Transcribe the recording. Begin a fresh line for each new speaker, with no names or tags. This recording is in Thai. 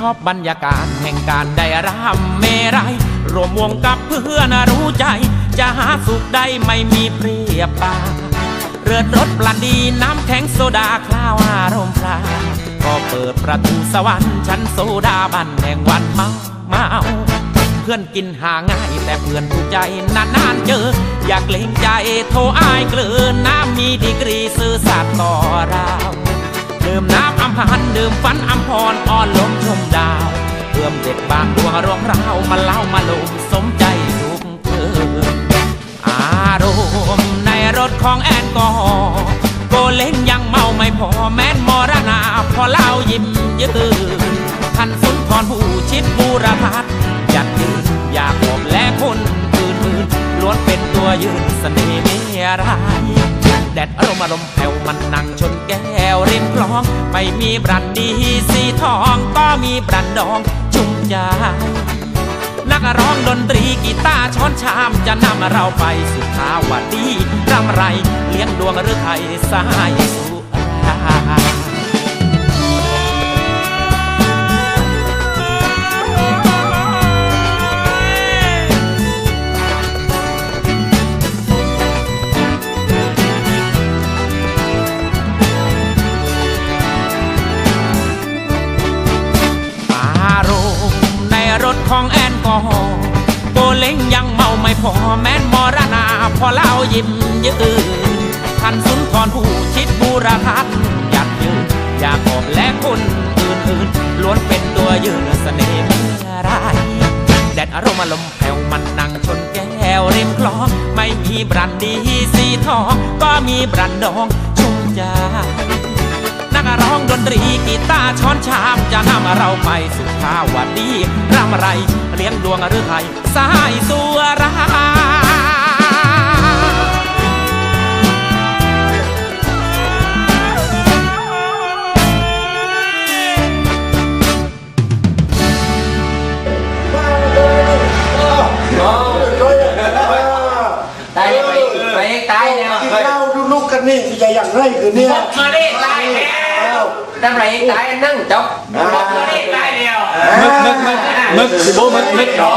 ชอบบรรยากาศแห่งการได้รำเมรัยรวมวงกับเพื่อนรู้ใจ จะหาสุขได้ไม่มีเปรียบปาเรือดรถปลันดีน้ำแข็งโซดาคลาวอารมณ์พลาก็เปิดประตูสวรรค์ชั้นโซดาบันแห่งวันเมาเมาเพื่อนกินหาง่าย แต่เพื่อนถูกใจนานๆเจอ อยากเล่งใจโทรอายเกลือน้ำมีดีกรีซื่อสัตย์ต่อเรา ดื่มน้ำอัมพันดื่มฝันอัมพรอ่อนลมชมดาวเพื่อมเด็ดบางดวงรวงเรามาเล่ามาลมสมใจทุกเธออารมณ์ในรถของแอนกอฮอล์โกเล้งยังเมาไม่พอแม้นมรณาพอเล่ายิ้มยืนท่านสุนทรผู้ชิดบูรพัฒน์อยากยืนอยากหอบและคนอื่นอื่นล้วนเป็นตัวยืนเสน่ห์เมียราย แดดอารมณ์อารมณ์แผ่วมันนั่งชนแก้วริมคลอง ไม่มีบรันดีสีทองก็มีบรันดองชุ่มใจนักร้องดนตรีกีตาร์ช้อนชามจะนำเราไปสุขาวดีรำไร เลี้ยงดวงหรือไทยสายสุรา ในรถของแอนกอฮอล์โกเล้งยังเมาไม่พอแม้นมรณาพอเล่ายิ้มยืนท่านสุนทรผู้ชิดบูรทัศน์ยากยืนอยากบอกและคนอื่นๆล้วนเป็นตัวยืนเสน่ห์เมื่อไรแดดอารมณ์อารมณ์แผ่วมันนั่งชนแก้วริมคลองไม่มีบรันดีสีทอง ก็มีบรันดองชุ่มใจนักร้องดนตรีกีตาร์ช้อนชามจะนำเราไปสุขาวดีำไร เลี้ยงดวงหรือไทยสายสัวรา
ตายไปไปตายแล้ว
กินเหล้าดูลูกกันนี่จะอย่างไรคือเนี่ย
มาเล่ตายแล้วทำไรตายนั่งจบมาเล่ตายแล้ว
มึก มึกมึก
มึกสิโบมึกมึก
อ๋อ